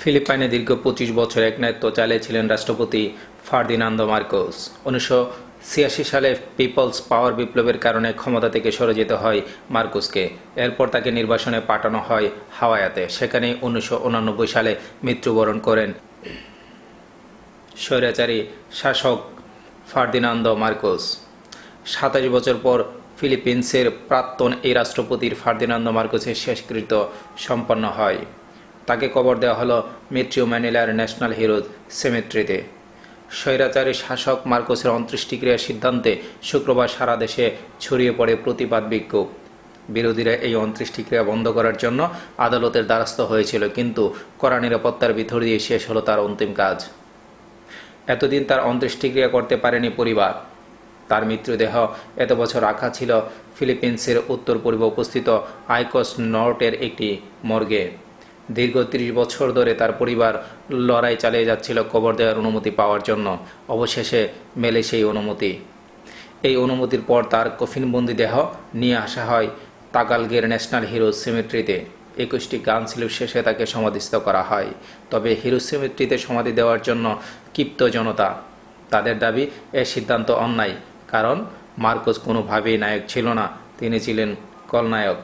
ফিলিপাইনে দীর্ঘ পঁচিশ বছর একনায়ত্ব চালিয়েছিলেন রাষ্ট্রপতি ফার্দিনান্দো মার্কোস। উনিশশো ছিয়াশি সালে পিপলস পাওয়ার বিপ্লবের কারণে ক্ষমতা থেকে সরে যেতে হয় মার্কোসকে। এরপর তাকে নির্বাসনে পাঠানো হয় হাওয়ায়াতে সেখানে উনিশশো সালে মৃত্যুবরণ করেন। স্বৈরাচারী শাসক ফার্দিনান্দো মার্কোস। সাতাশ বছর পর ফিলিপিন্সের প্রাক্তন এই রাষ্ট্রপতির ফার্দিনান্দো মার্কোসের শেষকৃত্য সম্পন্ন হয়। তাকে কবর দেওয়া হলো মেট্রিও ম্যানিলার ন্যাশনাল হিরোজ সেমেট্রিতে। স্বৈরাচারী শাসক মার্কোসের অন্ত্যেষ্টিক্রিয়ার সিদ্ধান্তে শুক্রবার সারা দেশে ছড়িয়ে পড়ে প্রতিবাদ বিক্ষোভ। বিরোধীরা এই অন্ত্যেষ্টিক্রিয়া বন্ধ করার জন্য আদালতের দ্বারস্থ হয়েছিল, কিন্তু কড়া নিরাপত্তার ভিতর দিয়ে শেষ হলো তার অন্তিম কাজ। এতদিন তার অন্ত্যেষ্টিক্রিয়া করতে পারেনি পরিবার। তার মৃত্যুদেহ এত বছর রাখা ছিল ফিলিপিন্সের উত্তর পূর্বে অবস্থিত আইকস নর্টের একটি মর্গে। দীর্ঘ ত্রিশ বছর ধরে তার পরিবার লড়াই চালিয়ে যাচ্ছিল কবর দেওয়ার অনুমতি পাওয়ার জন্য। অবশেষে মেলে সেই অনুমতি। এই অনুমতির পর তার কফিনবন্দি দেহ নিয়ে আসা হয় তাগালগের ন্যাশনাল হিরো সিমেট্রিতে। একুশটি গান ছিল শেষে তাকে সমাধিস্থ করা হয়। তবে হিরো সিমেট্রিতে সমাধি দেওয়ার জন্য ক্ষিপ্ত জনতা। তাদের দাবি, এ সিদ্ধান্ত অন্যায়, কারণ মার্কোস কোনোভাবেই নায়ক ছিল না। তিনি ছিলেন কলনায়ক